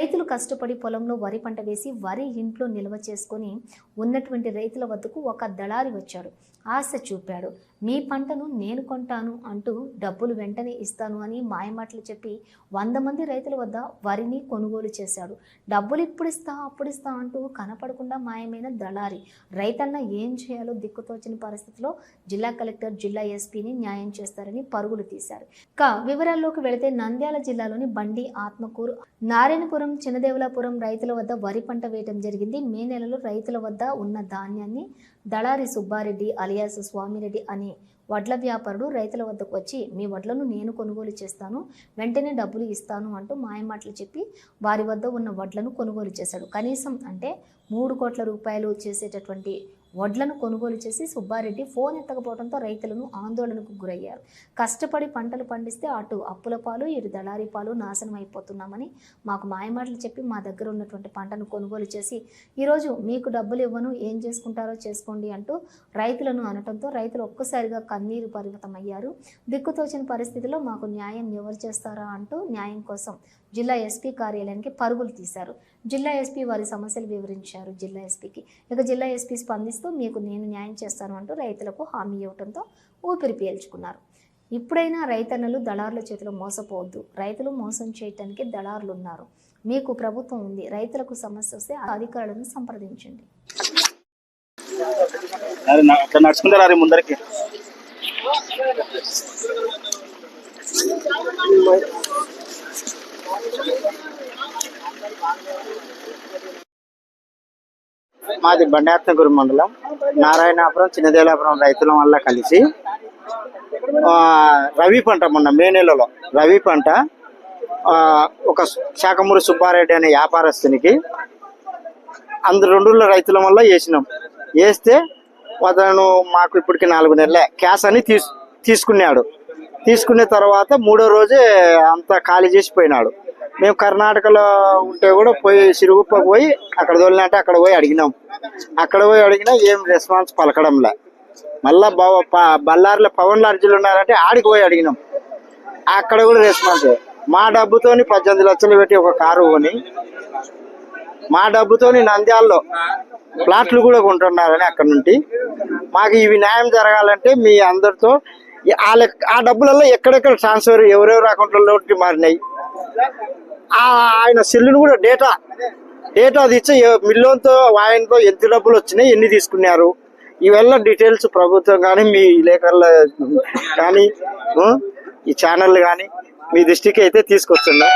రైతులు కష్టపడి పొలంలో వరి పంట వేసి వరి ఇంట్లో నిల్వ చేసుకొని ఉన్నటువంటి రైతుల వద్దకు ఒక దళారి వచ్చాడు. ఆశ చూపాడు. మీ పంటను నేను కొంటాను అంటూ డబ్బులు వెంటనే ఇస్తాను అని మాయమాటలు చెప్పి వంద మంది రైతుల వద్ద వరిని కొనుగోలు చేశాడు. డబ్బులు ఇప్పుడు ఇస్తా అప్పుడు ఇస్తా అంటూ కనపడకుండా మాయమైన దళారి రైతన్న ఏం చేయాలో దిక్కుతోచని పరిస్థితిలో జిల్లా కలెక్టర్ జిల్లా ఎస్పీని న్యాయం చేస్తారని పరుగులు తీశారు. ఇక వివరాల్లోకి వెళితే నంద్యాల జిల్లాలోని బండి ఆత్మకూరు నారాయణపురం చిన్నదేవులాపురం రైతుల వద్ద వరి పంట వేయటం జరిగింది. మే నెలలో రైతుల వద్ద ఉన్న ధాన్యాన్ని దళారి సుబ్బారెడ్డి అలియాస్ స్వామిరెడ్డి అనే వడ్ల వ్యాపారుడు రైతుల వద్దకు వచ్చి మీ వడ్లను నేను కొనుగోలు చేస్తాను వెంటనే డబ్బులు ఇస్తాను అంటూ మాయమాటలు చెప్పి వారి వద్ద ఉన్న వడ్లను కొనుగోలు చేశాడు. కనీసం అంటే మూడు కోట్ల రూపాయలు చేసేటటువంటి వడ్లను కొనుగోలు చేసి సుబ్బారెడ్డి ఫోన్ ఎత్తకపోవడంతో రైతులను ఆందోళనకు గురయ్యారు. కష్టపడి పంటలు పండిస్తే అటు అప్పుల పాలు ఇటు దళారీ పాలు నాశనం అయిపోతున్నామని మాకు మాయమాటలు చెప్పి మా దగ్గర ఉన్నటువంటి పంటను కొనుగోలు చేసి ఈరోజు మీకు డబ్బులు ఇవ్వను ఏం చేసుకుంటారో చేసుకోండి అంటూ రైతులను అనటంతో రైతులు ఒక్కసారిగా కన్నీరు పరిమితమయ్యారు. దిక్కుతోచిన పరిస్థితిలో మాకు న్యాయం ఎవరు చేస్తారా అంటూ న్యాయం కోసం జిల్లా ఎస్పీ కార్యాలయానికి పరుగులు తీశారు. జిల్లా ఎస్పీ వారి సమస్యలు వివరించారు. జిల్లా ఎస్పీకి ఇక జిల్లా ఎస్పీ స్పందిస్తూ మీకు నేను న్యాయం చేస్తాను అంటూ రైతులకు హామీ ఇవ్వడంతో ఊపిరి పీల్చుకున్నారు. ఇప్పుడైనా రైతన్నలు దళారుల చేతిలో మోసపోవద్దు. రైతులు మోసం చేయటానికి దళారులు ఉన్నారు మీకు ప్రభుత్వం ఉంది. రైతులకు సమస్య వస్తే అధికారులను సంప్రదించండి. ముందరికి? మాది బండాత్నగురు మండలం. నారాయణాపురం చిన్నదేలాపురం రైతుల వల్ల కలిసి ఆ, రవి పంట మొన్న మే నెలలో రవి పంట ఆ, ఒక శాఖమూరి సుబ్బారెడ్డి అనే వ్యాపారస్తునికి అందు రెండు రైతుల వల్ల వేసినాం వేస్తే అతను మాకు ఇప్పటికి నాలుగు నెలలే. క్యాష్ అని తీసుకున్నాడు. తీసుకున్న తర్వాత మూడో రోజే అంతా ఖాళీ చేసిపోయినాడు మేము కర్ణాటకలో ఉంటే కూడా పోయి సిరుగుప్పకు పోయి అక్కడ తోలినట్టే అక్కడ పోయి అడిగినాం. అక్కడ పోయి అడిగినా ఏం రెస్పాన్స్ పలకడంలే. మళ్ళా బావ పవన్ లార్జీలు ఉన్నారంటే ఆడికి పోయి అడిగినాం. అక్కడ కూడా రెస్పాన్స్ మా డబ్బుతోని పద్దెనిమిది లక్షలు పెట్టి ఒక కారు కొని మా డబ్బుతోని నంద్యాల్లో ప్లాట్లు కూడా కొంటున్నారని అక్కడ నుండి. మాకు ఇవి న్యాయం జరగాలంటే మీ అందరితో ఆ లెక్క- ఆ డబ్బులలో ఎక్కడెక్కడ ట్రాన్స్ఫర్ ఎవరెవరు అకౌంట్లలోకి మారినాయి? ఆయన సెల్లును కూడా డేటా డేటా తెచ్చి మిల్లోన్తో మిల్లుతో ఆయనతో ఎంత డబ్బులు వచ్చినాయి ఎన్ని తీసుకున్నారు. ఇవల్ల డీటెయిల్స్ ప్రభుత్వం కానీ మీ లేఖల కానీ ఈ ఛానల్ కానీ మీ దృష్టికి అయితే తీసుకొస్తున్నా.